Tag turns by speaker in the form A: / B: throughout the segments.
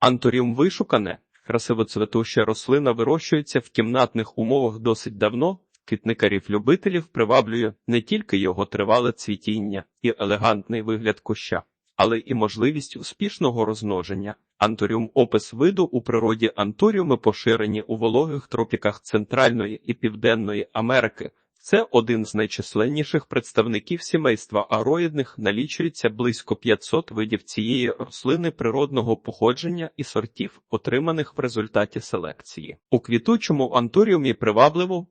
A: Анторіум вишукане, красивоцветуща рослина вирощується в кімнатних умовах досить давно. Квітникарів-любителів приваблює не тільки його тривале цвітіння і елегантний вигляд куща, але і можливість успішного розмноження. Анторіум опис виду у природі анторіуми поширені у вологих тропіках Центральної і Південної Америки. Це один з найчисленніших представників сімейства ароїдних, налічується близько 500 видів цієї рослини природного походження і сортів, отриманих в результаті селекції. У квітучому анторіумі привабливо в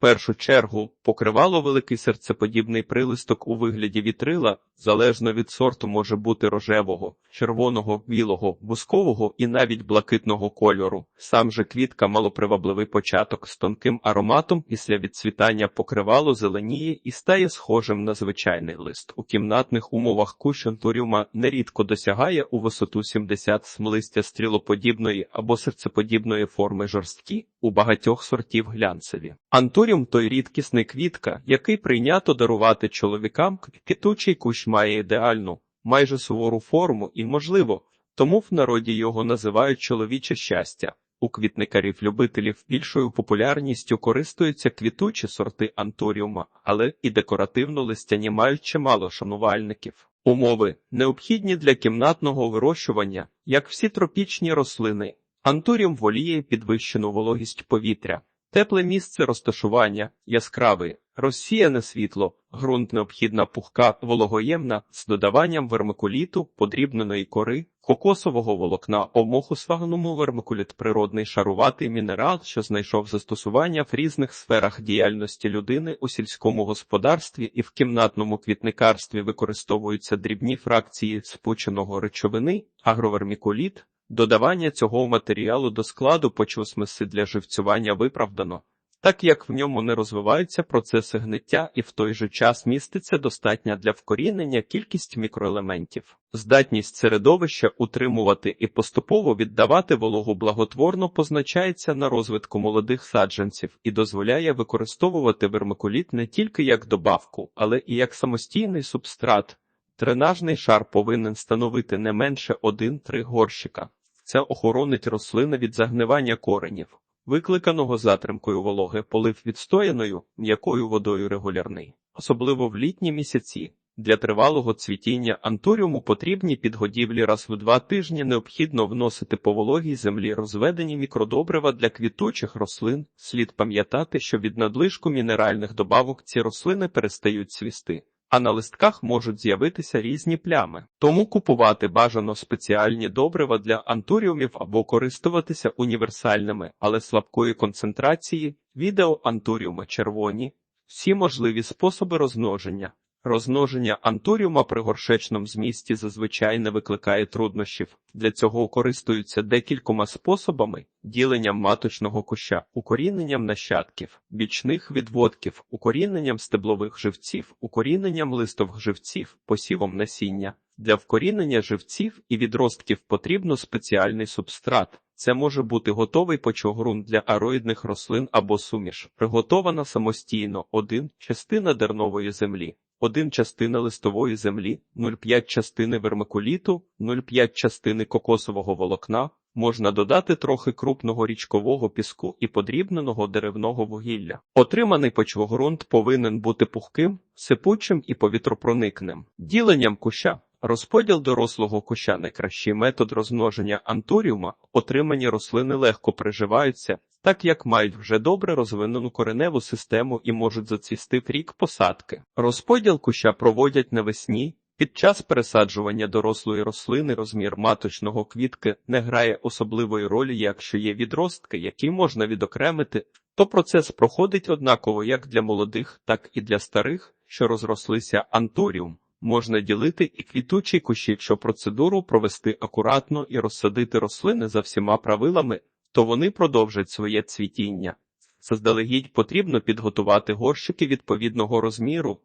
A: першу чергу покривало великий серцеподібний прилисток у вигляді вітрила, залежно від сорту може бути рожевого, червоного, білого, бускового і навіть блакитного кольору. Сам же квітка малопривабливий початок з тонким ароматом після відцвітання покривало зеленіє і стає схожим на звичайний лист. У кімнатних умовах кущ антуріума нерідко досягає у висоту 70 см листя стрілоподібної або серцеподібної форми жорсткі, у багатьох сортів глянцеві. Антуріум той рідкісний квітка, який прийнято дарувати чоловікам, квітучий кущ має ідеальну, майже сувору форму і, можливо, тому в народі його називають чоловіче щастя. У квітникарів-любителів більшою популярністю користуються квітучі сорти антуріума, але і декоративно-листяні мають чимало шанувальників. Умови, необхідні для кімнатного вирощування, як всі тропічні рослини. Антуріум воліє підвищену вологість повітря, тепле місце розташування, яскравий, розсіяне світло, ґрунт необхідна пухка, вологоємна з додаванням вермикуліту, подрібненої кори, кокосового волокна, омоху свагному вермикуліт природний шаруватий мінерал, що знайшов застосування в різних сферах діяльності людини у сільському господарстві і в кімнатному квітникарстві використовуються дрібні фракції спученого речовини, агровермікуліт. Додавання цього матеріалу до складу почвосмиси для живцювання виправдано, так як в ньому не розвиваються процеси гниття і в той же час міститься достатня для вкорінення кількість мікроелементів. Здатність середовища утримувати і поступово віддавати вологу благотворно позначається на розвитку молодих саджанців і дозволяє використовувати вермикуліт не тільки як добавку, але і як самостійний субстрат. Дренажний шар повинен становити не менше 1-3 горщика. Це охоронить рослини від загнивання коренів, викликаного затримкою вологи, полив відстояною м'якою водою регулярний, особливо в літні місяці. Для тривалого цвітіння антуріуму потрібні підгодівлі раз в два тижні необхідно вносити по вологій землі розведені мікродобрива для квітучих рослин. Слід пам'ятати, що від надлишку мінеральних добавок ці рослини перестають цвісти а на листках можуть з'явитися різні плями. Тому купувати бажано спеціальні добрива для антуріумів або користуватися універсальними, але слабкої концентрації, відео антуріуми червоні, всі можливі способи розмноження. Розмноження антуріума при горшечному змісті зазвичай не викликає труднощів. Для цього користуються декількома способами: діленням маточного куща, укоріненням нащадків, бічних відводків, укоріненням стеблових живців, укоріненням листових живців, посівом насіння. Для вкорінення живців і відростків потрібно спеціальний субстрат. Це може бути готовий почогрунт для ароїдних рослин або суміш, приготована самостійно один частина дернової землі. 1 частина листової землі, 0,5 частини вермикуліту, 0,5 частини кокосового волокна, можна додати трохи крупного річкового піску і подрібненого деревного вугілля. Отриманий почвогрунт повинен бути пухким, сипучим і повітропроникним. Діленням куща Розподіл дорослого куща найкращий метод розмноження антуріума, отримані рослини легко приживаються, так як мають вже добре розвинену кореневу систему і можуть зацвісти в рік посадки. Розподіл куща проводять навесні. Під час пересаджування дорослої рослини розмір маточного квітки не грає особливої ролі, якщо є відростки, які можна відокремити, то процес проходить однаково як для молодих, так і для старих, що розрослися антуріум. Можна ділити і квітучі кущі, якщо процедуру провести акуратно і розсадити рослини за всіма правилами, то вони продовжать своє цвітіння. Заздалегідь потрібно підготувати горщики відповідного розміру,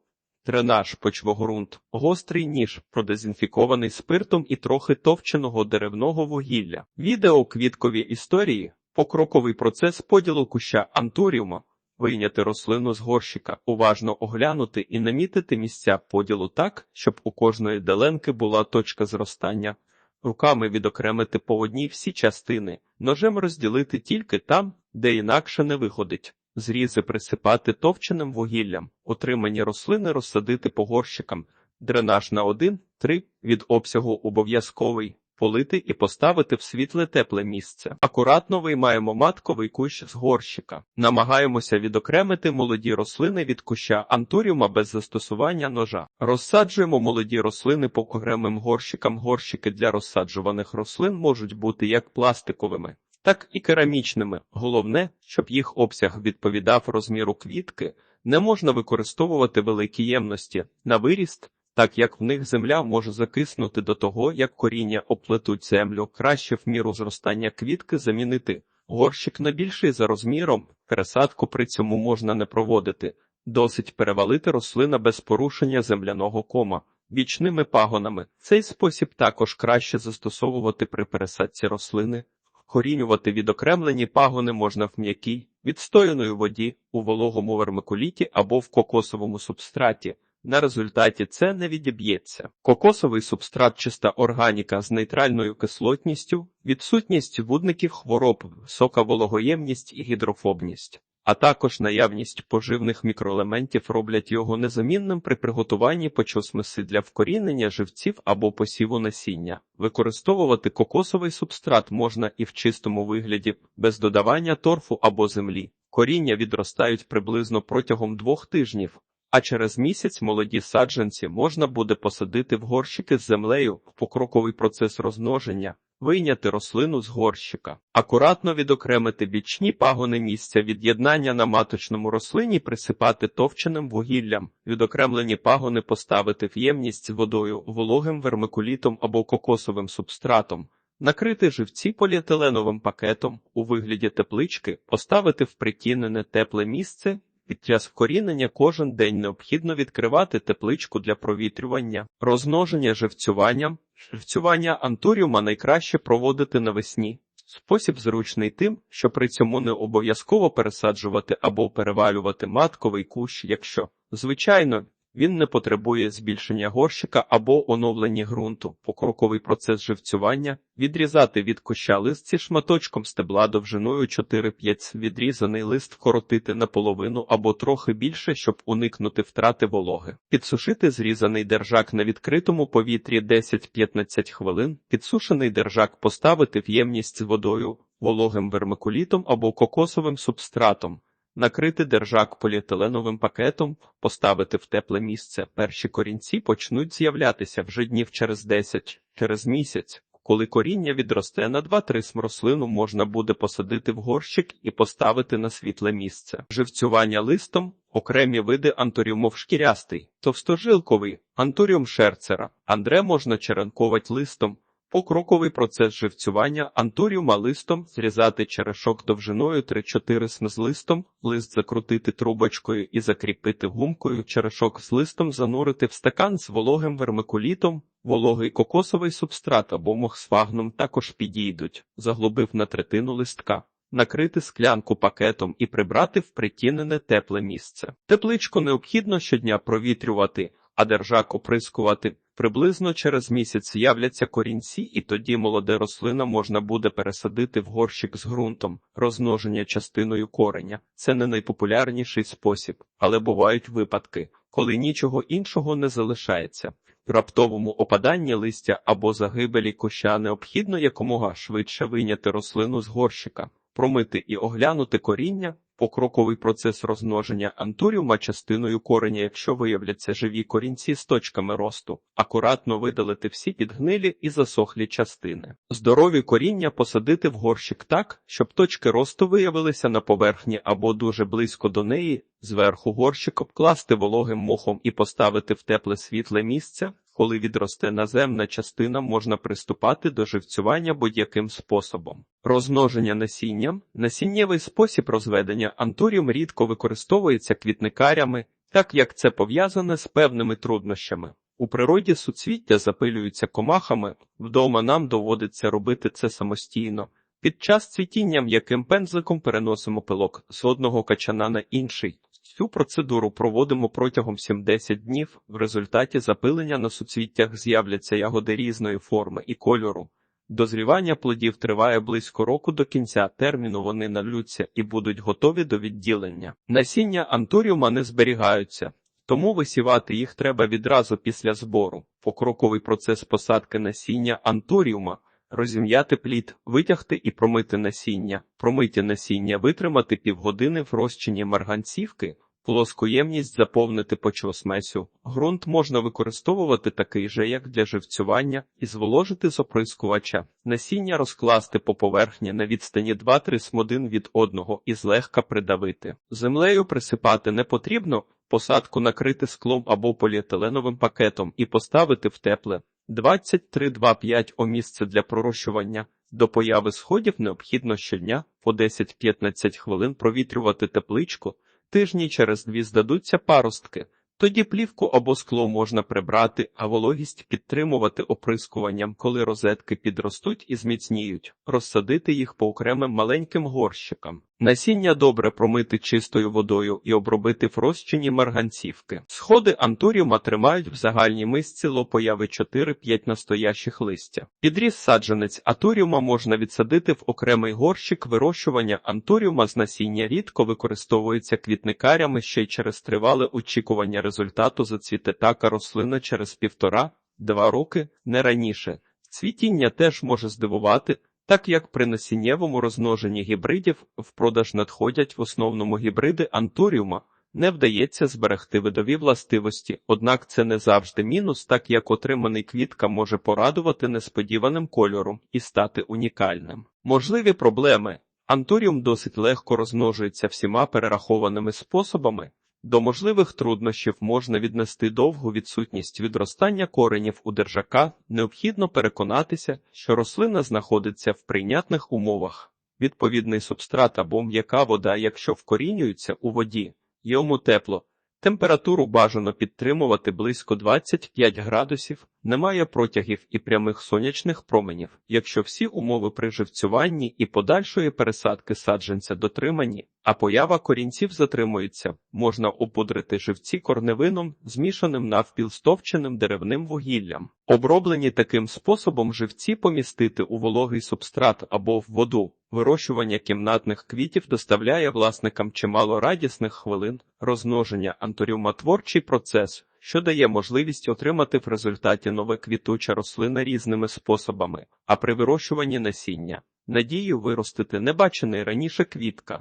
A: дренаж, почвогрунт, гострий ніж, продезінфікований спиртом і трохи товченого деревного вугілля. Відео квіткові історії, покроковий процес поділу куща антуріума. Вийняти рослину з горщика, уважно оглянути і намітити місця поділу так, щоб у кожної деленки була точка зростання. Руками відокремити по одній всі частини, ножем розділити тільки там, де інакше не виходить. Зрізи присипати товченим вугіллям, отримані рослини розсадити по горщикам, дренаж на 1-3 від обсягу обов'язковий, полити і поставити в світле тепле місце. Акуратно виймаємо матковий кущ з горщика. Намагаємося відокремити молоді рослини від куща антуріума без застосування ножа. Розсаджуємо молоді рослини по окремим горщикам. Горщики для розсаджуваних рослин можуть бути як пластиковими, так і керамічними. Головне, щоб їх обсяг відповідав розміру квітки. Не можна використовувати великі ємності на виріст, так як в них земля може закиснути до того, як коріння оплетуть землю, краще в міру зростання квітки замінити. Горщик на більший за розміром, пересадку при цьому можна не проводити. Досить перевалити рослина без порушення земляного кома. Бічними пагонами цей спосіб також краще застосовувати при пересадці рослини. Корінювати відокремлені пагони можна в м'якій, відстояної воді, у вологому вермикуліті або в кокосовому субстраті. На результаті це не відіб'ється. Кокосовий субстрат чиста органіка з нейтральною кислотністю, відсутність вудників хвороб, висока вологоємність і гідрофобність, а також наявність поживних мікроелементів роблять його незамінним при приготуванні почосмиси для вкорінення живців або посіву насіння. Використовувати кокосовий субстрат можна і в чистому вигляді, без додавання торфу або землі. Коріння відростають приблизно протягом двох тижнів. А через місяць молоді саджанці можна буде посадити в горщики з землею в покроковий процес розмноження, вийняти рослину з горщика, акуратно відокремити бічні пагони місця від'єднання на маточному рослині, присипати товченим вугіллям, відокремлені пагони поставити в ємність водою, вологим вермикулітом або кокосовим субстратом. Накрити живці поліетиленовим пакетом у вигляді теплички, поставити в притінене тепле місце під час вкорінення кожен день необхідно відкривати тепличку для провітрювання, розмноження живцюванням. Живцювання антуріума найкраще проводити навесні. Спосіб зручний тим, що при цьому не обов'язково пересаджувати або перевалювати матковий кущ, якщо, звичайно, він не потребує збільшення горщика або оновлення ґрунту, покроковий процес живцювання, відрізати від куща листці шматочком стебла довжиною 4-5 відрізаний лист вкоротити наполовину або трохи більше, щоб уникнути втрати вологи, підсушити зрізаний держак на відкритому повітрі 10-15 хвилин, підсушений держак поставити в ємність з водою, вологим вермикулітом або кокосовим субстратом. Накрити держак поліетиленовим пакетом, поставити в тепле місце. Перші корінці почнуть з'являтися вже днів через 10, через місяць. Коли коріння відросте на 2-3 см рослину можна буде посадити в горщик і поставити на світле місце. Живцювання листом окремі види антуріумов шкірястий, товстожилковий, антуріум шерцера, андре можна черенковать листом. Покроковий процес живцювання антуріума листом зрізати черешок довжиною 3-4 см з листом, лист закрутити трубочкою і закріпити гумкою, черешок з листом занурити в стакан з вологим вермикулітом, вологий кокосовий субстрат або мохсфагном також підійдуть, заглубив на третину листка. Накрити склянку пакетом і прибрати в притінене тепле місце. Тепличку необхідно щодня провітрювати, а держак оприскувати. Приблизно через місяць з'являться корінці, і тоді молоде рослина можна буде пересадити в горщик з ґрунтом, розмноження частиною кореня. Це не найпопулярніший спосіб, але бувають випадки, коли нічого іншого не залишається. Раптовому опаданні листя або загибелі куща необхідно якомога швидше вийняти рослину з горщика, промити і оглянути коріння, покроковий процес розмноження антуріума частиною кореня, якщо виявляться живі корінці з точками росту, акуратно видалити всі підгнилі і засохлі частини. Здорові коріння посадити в горщик так, щоб точки росту виявилися на поверхні або дуже близько до неї, зверху горщик обкласти вологим мохом і поставити в тепле світле місце. Коли відросте наземна частина, можна приступати до живцювання будь-яким способом. Розмноження насінням насіннєвий спосіб розведення антуріум рідко використовується квітникарями, так як це пов'язане з певними труднощами. У природі суцвіття запилюються комахами, вдома нам доводиться робити це самостійно. Під час цвітіння м'яким пензликом переносимо пилок з одного качана на інший. Цю процедуру проводимо протягом 7-10 днів. В результаті запилення на суцвіттях з'являться ягоди різної форми і кольору. Дозрівання плодів триває близько року до кінця терміну вони налються і будуть готові до відділення. Насіння антуріума не зберігаються, тому висівати їх треба відразу після збору. Покроковий процес посадки насіння антуріума розім'яти плід, витягти і промити насіння, промиті насіння витримати півгодини в розчині марганцівки, плоску ємність заповнити почвосмесю. Ґрунт можна використовувати такий же, як для живцювання, і зволожити з оприскувача. Насіння розкласти по поверхні на відстані 2-3 смодин від одного і злегка придавити. Землею присипати не потрібно, посадку накрити склом або поліетиленовим пакетом і поставити в тепле 23-25 о місце для пророщування. До появи сходів необхідно щодня по 10-15 хвилин провітрювати тепличку, тижні через дві здадуться паростки. Тоді плівку або скло можна прибрати, а вологість підтримувати оприскуванням, коли розетки підростуть і зміцніють, розсадити їх по окремим маленьким горщикам. Насіння добре промити чистою водою і обробити в марганцівки. Сходи антуріума тримають в загальній мисці лопояви 4-5 настоящих листя. Підріс саджанець атуріума можна відсадити в окремий горщик. Вирощування антуріума з насіння рідко використовується квітникарями ще й через тривале очікування результату зацвіте така рослина через півтора-два роки, не раніше. Цвітіння теж може здивувати. Так як при насіннєвому розмноженні гібридів в продаж надходять в основному гібриди антуріума, не вдається зберегти видові властивості, однак це не завжди мінус, так як отриманий квітка може порадувати несподіваним кольором і стати унікальним. Можливі проблеми. Антуріум досить легко розмножується всіма перерахованими способами. До можливих труднощів можна віднести довгу відсутність відростання коренів у держака, необхідно переконатися, що рослина знаходиться в прийнятних умовах. Відповідний субстрат або м'яка вода, якщо вкорінюється у воді, йому тепло. Температуру бажано підтримувати близько 25 градусів, немає протягів і прямих сонячних променів. Якщо всі умови при живцюванні і подальшої пересадки саджанця дотримані, а поява корінців затримується, можна опудрити живці корневином, змішаним навпіл з товченим деревним вугіллям. Оброблені таким способом живці помістити у вологий субстрат або в воду. Вирощування кімнатних квітів доставляє власникам чимало радісних хвилин, розмноження антуріумотворчий процес, що дає можливість отримати в результаті нове квітуча рослина різними способами, а при вирощуванні насіння надію виростити небачений раніше квітка.